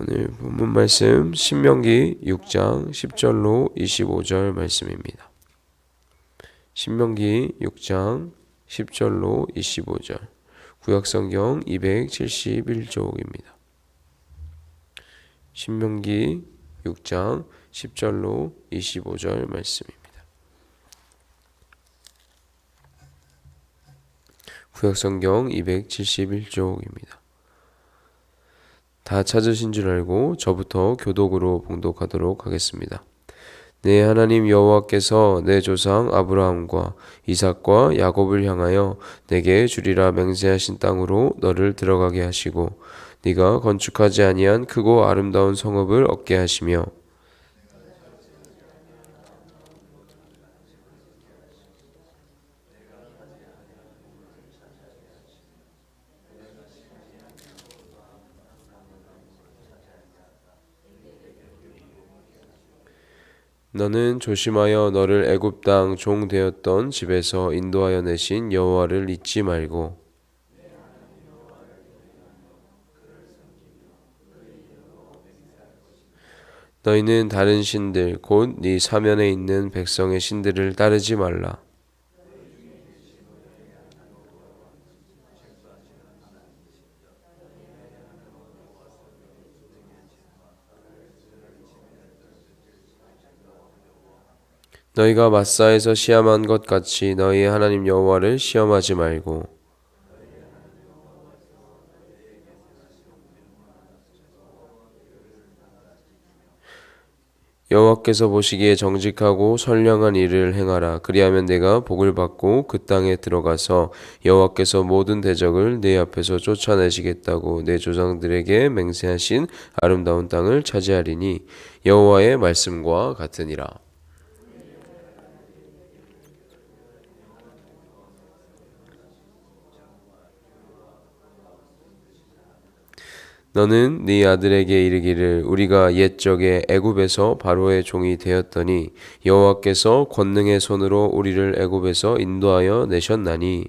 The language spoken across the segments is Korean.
오늘 본문 말씀 신명기 6장 10절로 25절 말씀입니다. 신명기 6장 10절로 25절 구약성경 271쪽입니다. 신명기 6장 10절로 25절 말씀입니다. 구약성경 271쪽입니다. 다 찾으신 줄 알고 저부터 교독으로 봉독하도록 하겠습니다. 내 하나님 여호와께서 내 조상 아브라함과 이삭과 야곱을 향하여 내게 주리라 맹세하신 땅으로 너를 들어가게 하시고 네가 건축하지 아니한 크고 아름다운 성읍을 얻게 하시며 너는 조심하여 너를 애굽 땅 종 되었던 집에서 인도하여 내신 여호와를 잊지 말고 너희는 다른 신들 곧 네 사면에 있는 백성의 신들을 따르지 말라. 너희가 마사에서 시험한 것 같이 너희 하나님 여호와를 시험하지 말고 여호와께서 보시기에 정직하고 선량한 일을 행하라. 그리하면 내가 복을 받고 그 땅에 들어가서 여호와께서 모든 대적을 내 앞에서 쫓아내시겠다고 내 조상들에게 맹세하신 아름다운 땅을 차지하리니 여호와의 말씀과 같으니라 너는 네 아들에게 이르기를 우리가 옛적에 애굽에서 바로의 종이 되었더니 여호와께서 권능의 손으로 우리를 애굽에서 인도하여 내셨나니.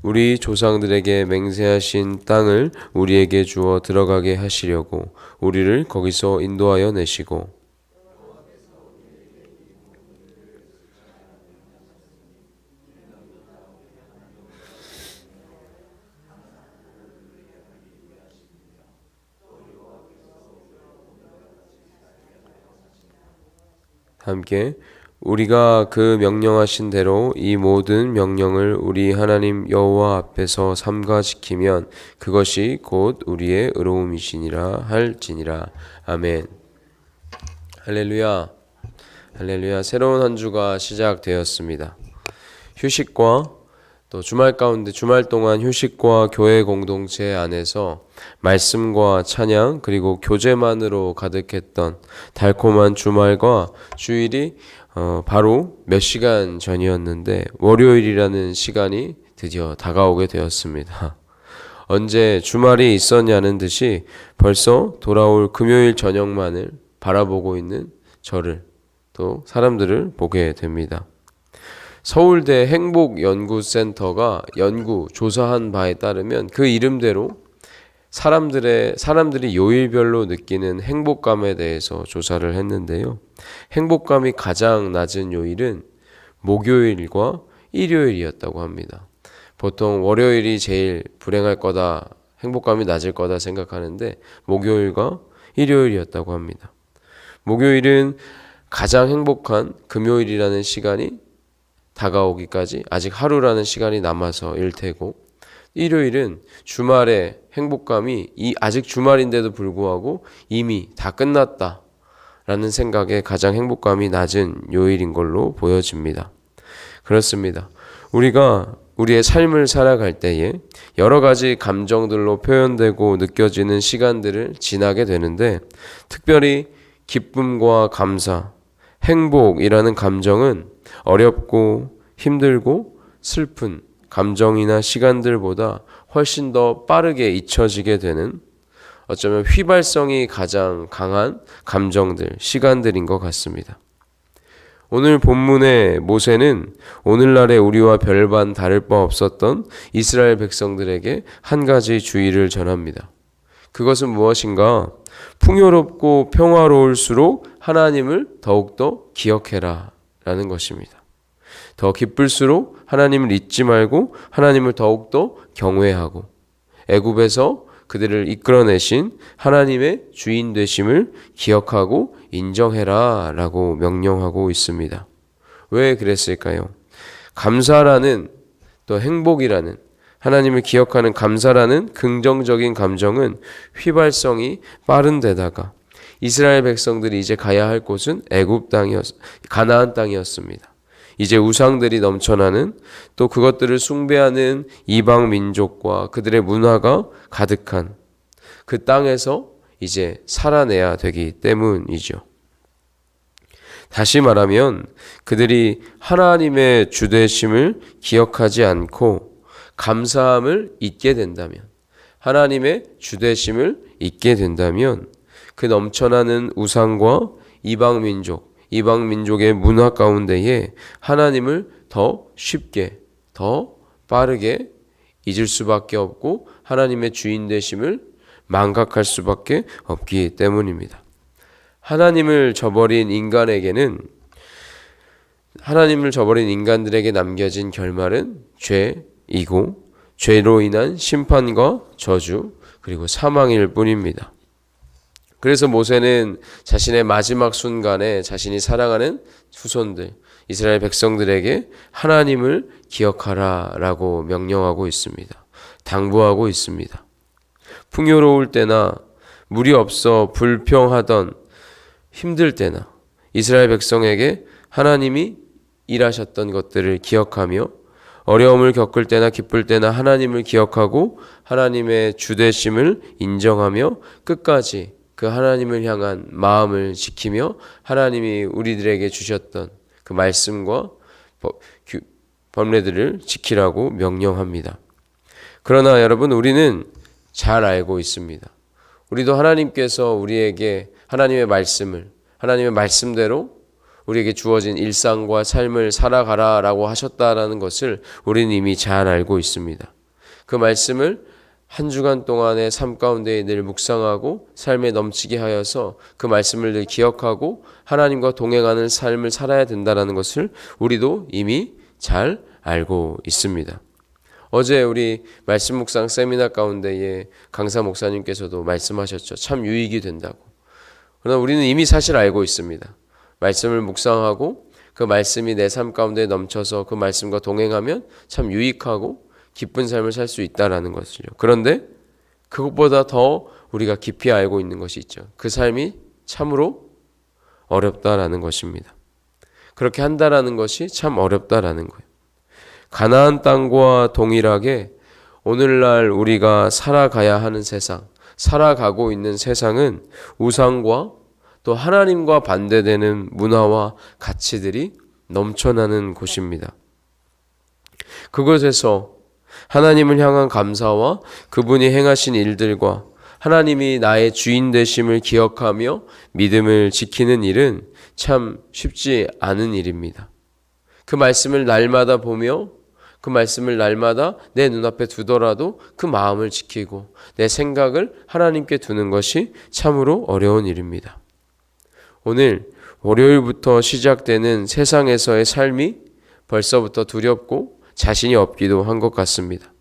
우리 조상들에게 맹세하신 땅을 우리에게 주어 들어가게 하시려고 우리를 거기서 인도하여 내시고 함께 우리가 그 명령하신 대로 이 모든 명령을 우리 하나님 여호와 앞에서 삼가 지키면 그것이 곧 우리의 의로움이시니라 할지니라. 아멘. 할렐루야. 할렐루야. 새로운 한 주가 시작되었습니다. 휴식과 또 주말 가운데 주말 동안 휴식과 교회 공동체 안에서 말씀과 찬양 그리고 교제만으로 가득했던 달콤한 주말과 주일이 어, 바로 몇 시간 전이었는데 월요일이라는 시간이 드디어 다가오게 되었습니다. 언제 주말이 있었냐는 듯이 벌써 돌아올 금요일 저녁만을 바라보고 있는 저를 또 사람들을 보게 됩니다. 서울대 행복연구센터가 연구 조사한 바에 따르면 그 이름대로 사람들의 사람들이 요일별로 느끼는 행복감에 대해서 조사를 했는데요. 행복감이 가장 낮은 요일은 목요일과 일요일이었다고 합니다. 보통 월요일이 제일 불행할 거다, 행복감이 낮을 거다 생각하는데 목요일과 일요일이었다고 합니다. 목요일은 가장 행복한 금요일이라는 시간이 다가오기까지 아직 하루라는 시간이 남아서 일 테고 일요일은 주말의 행복감이 이 아직 주말인데도 불구하고 이미 다 끝났다 라는 생각에 가장 행복감이 낮은 요일인 걸로 보여집니다. 그렇습니다. 우리가 우리의 삶을 살아갈 때에 여러 가지 감정들로 표현되고 느껴지는 시간들을 지나게 되는데 특별히 기쁨과 감사, 행복이라는 감정은 어렵고 힘들고 슬픈 감정이나 시간들보다 훨씬 더 빠르게 잊혀지게 되는 어쩌면 휘발성이 가장 강한 감정들, 시간들인 것 같습니다. 오늘 본문의 모세는 오늘날의 우리와 별반 다를 바 없었던 이스라엘 백성들에게 한 가지 주의를 전합니다. 그것은 무엇인가? 풍요롭고 평화로울수록 하나님을 더욱더 기억해라 라는 것입니다. 더 기쁠수록 하나님을 잊지 말고 하나님을 더욱더 경외하고 애굽에서 그들을 이끌어내신 하나님의 주인 되심을 기억하고 인정해라 라고 명령하고 있습니다. 왜 그랬을까요? 감사라는 또 행복이라는 하나님을 기억하는 감사라는 긍정적인 감정은 휘발성이 빠른 데다가 이스라엘 백성들이 이제 가야 할 곳은 애굽 땅이었 가나안 땅이었습니다. 이제 우상들이 넘쳐나는 또 그것들을 숭배하는 이방 민족과 그들의 문화가 가득한 그 땅에서 이제 살아내야 되기 때문이죠. 다시 말하면 그들이 하나님의 주되심을 기억하지 않고 감사함을 잊게 된다면 하나님의 주되심을 잊게 된다면 그 넘쳐나는 우상과 이방 민족, 이방 민족의 문화 가운데에 하나님을 더 쉽게, 더 빠르게 잊을 수밖에 없고 하나님의 주인 되심을 망각할 수밖에 없기 때문입니다. 하나님을 저버린 인간에게는 하나님을 저버린 인간들에게 남겨진 결말은 죄 이고 죄로 인한 심판과 저주 그리고 사망일 뿐입니다. 그래서 모세는 자신의 마지막 순간에 자신이 사랑하는 후손들 이스라엘 백성들에게 하나님을 기억하라 라고 명령하고 있습니다. 당부하고 있습니다. 풍요로울 때나 물이 없어 불평하던 힘들 때나 이스라엘 백성에게 하나님이 일하셨던 것들을 기억하며 어려움을 겪을 때나 기쁠 때나 하나님을 기억하고 하나님의 주되심을 인정하며 끝까지 그 하나님을 향한 마음을 지키며 하나님이 우리들에게 주셨던 그 말씀과 법례들을 지키라고 명령합니다. 그러나 여러분 우리는 잘 알고 있습니다. 우리도 하나님께서 우리에게 하나님의 말씀을 하나님의 말씀대로 우리에게 주어진 일상과 삶을 살아가라 라고 하셨다라는 것을 우리는 이미 잘 알고 있습니다. 그 말씀을 한 주간 동안의 삶 가운데 늘 묵상하고 삶에 넘치게 하여서 그 말씀을 늘 기억하고 하나님과 동행하는 삶을 살아야 된다라는 것을 우리도 이미 잘 알고 있습니다. 어제 우리 말씀 묵상 세미나 가운데에 강사 목사님께서도 말씀하셨죠. 참 유익이 된다고. 그러나 우리는 이미 사실 알고 있습니다. 말씀을 묵상하고 그 말씀이 내 삶 가운데 넘쳐서 그 말씀과 동행하면 참 유익하고 기쁜 삶을 살 수 있다라는 것을요. 그런데 그것보다 더 우리가 깊이 알고 있는 것이 있죠. 그 삶이 참으로 어렵다라는 것입니다. 그렇게 한다라는 것이 참 어렵다라는 거예요. 가나안 땅과 동일하게 오늘날 우리가 살아가야 하는 세상, 살아가고 있는 세상은 우상과 또 하나님과 반대되는 문화와 가치들이 넘쳐나는 곳입니다. 그곳에서 하나님을 향한 감사와 그분이 행하신 일들과 하나님이 나의 주인 되심을 기억하며 믿음을 지키는 일은 참 쉽지 않은 일입니다. 그 말씀을 날마다 보며 그 말씀을 날마다 내 눈앞에 두더라도 그 마음을 지키고 내 생각을 하나님께 두는 것이 참으로 어려운 일입니다. 오늘 월요일부터 시작되는 세상에서의 삶이 벌써부터 두렵고 자신이 없기도 한 것 같습니다.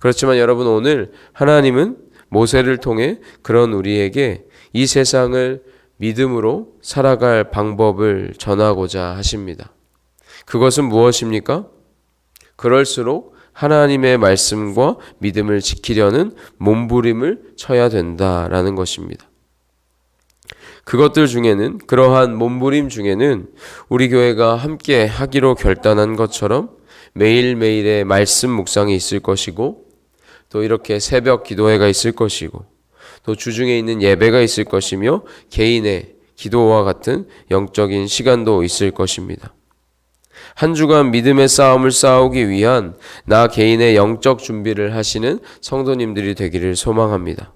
그렇지만 여러분 오늘 하나님은 모세를 통해 그런 우리에게 이 세상을 믿음으로 살아갈 방법을 전하고자 하십니다. 그것은 무엇입니까? 그럴수록 하나님의 말씀과 믿음을 지키려는 몸부림을 쳐야 된다라는 것입니다. 그것들 중에는 그러한 몸부림 중에는 우리 교회가 함께 하기로 결단한 것처럼 매일매일의 말씀 묵상이 있을 것이고 또 이렇게 새벽 기도회가 있을 것이고 또 주중에 있는 예배가 있을 것이며 개인의 기도와 같은 영적인 시간도 있을 것입니다. 한 주간 믿음의 싸움을 싸우기 위한 나 개인의 영적 준비를 하시는 성도님들이 되기를 소망합니다.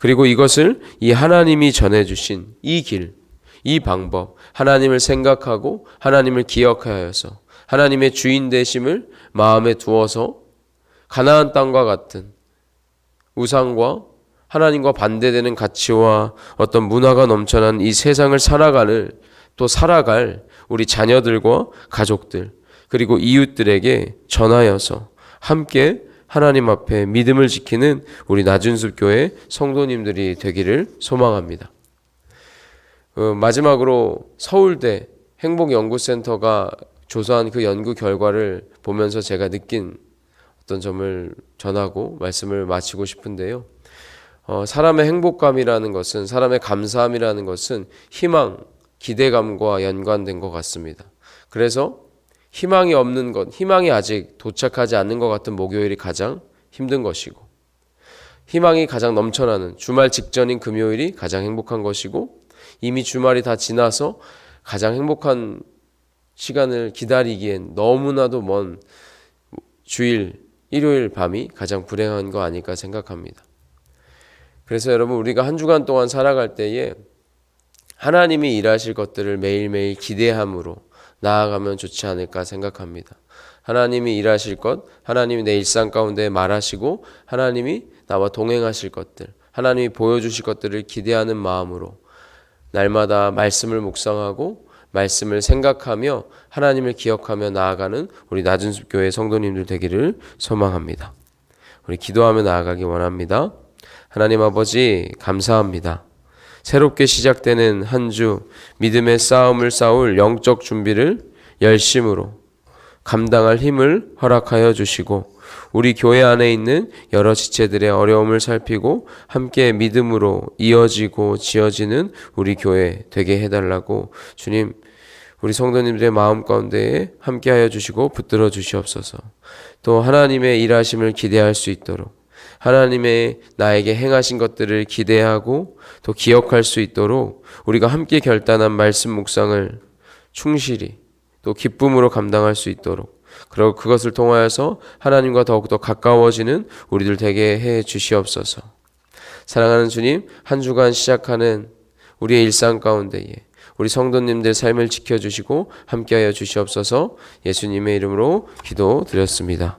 그리고 이것을 이 하나님이 전해주신 이 길, 이 방법, 하나님을 생각하고 하나님을 기억하여서 하나님의 주인 되심을 마음에 두어서 가나안 땅과 같은 우상과 하나님과 반대되는 가치와 어떤 문화가 넘쳐난 이 세상을 살아가는 또 살아갈 우리 자녀들과 가족들 그리고 이웃들에게 전하여서 함께 하나님 앞에 믿음을 지키는 우리 나준숲 교회 성도님들이 되기를 소망합니다. 어, 마지막으로 서울대 행복연구센터가 조사한 그 연구 결과를 보면서 제가 느낀 어떤 점을 전하고 말씀을 마치고 싶은데요. 어, 사람의 행복감이라는 것은 사람의 감사함이라는 것은 희망, 기대감과 연관된 것 같습니다. 그래서 희망이 없는 것, 희망이 아직 도착하지 않는 것 같은 목요일이 가장 힘든 것이고, 희망이 가장 넘쳐나는 주말 직전인 금요일이 가장 행복한 것이고, 이미 주말이 다 지나서 가장 행복한 시간을 기다리기엔 너무나도 먼 주일, 일요일 밤이 가장 불행한 거 아닐까 생각합니다. 그래서 여러분, 우리가 한 주간 동안 살아갈 때에 하나님이 일하실 것들을 매일매일 기대함으로 나아가면 좋지 않을까 생각합니다. 하나님이 일하실 것, 하나님이 내 일상 가운데 말하시고, 하나님이 나와 동행하실 것들, 하나님이 보여주실 것들을 기대하는 마음으로 날마다 말씀을 묵상하고 말씀을 생각하며 하나님을 기억하며 나아가는 우리 낮은 숲 교회 성도님들 되기를 소망합니다. 우리 기도하며 나아가기 원합니다. 하나님 아버지 감사합니다. 새롭게 시작되는 한 주 믿음의 싸움을 싸울 영적 준비를 열심으로 감당할 힘을 허락하여 주시고 우리 교회 안에 있는 여러 지체들의 어려움을 살피고 함께 믿음으로 이어지고 지어지는 우리 교회 되게 해달라고 주님 우리 성도님들의 마음 가운데에 함께하여 주시고 붙들어 주시옵소서. 또 하나님의 일하심을 기대할 수 있도록 하나님의 나에게 행하신 것들을 기대하고 또 기억할 수 있도록 우리가 함께 결단한 말씀 묵상을 충실히 또 기쁨으로 감당할 수 있도록 그리고 그것을 통하여서 하나님과 더욱더 가까워지는 우리들 되게 해 주시옵소서. 사랑하는 주님, 한 주간 시작하는 우리의 일상 가운데에 우리 성도님들 삶을 지켜주시고 함께하여 주시옵소서 예수님의 이름으로 기도 드렸습니다.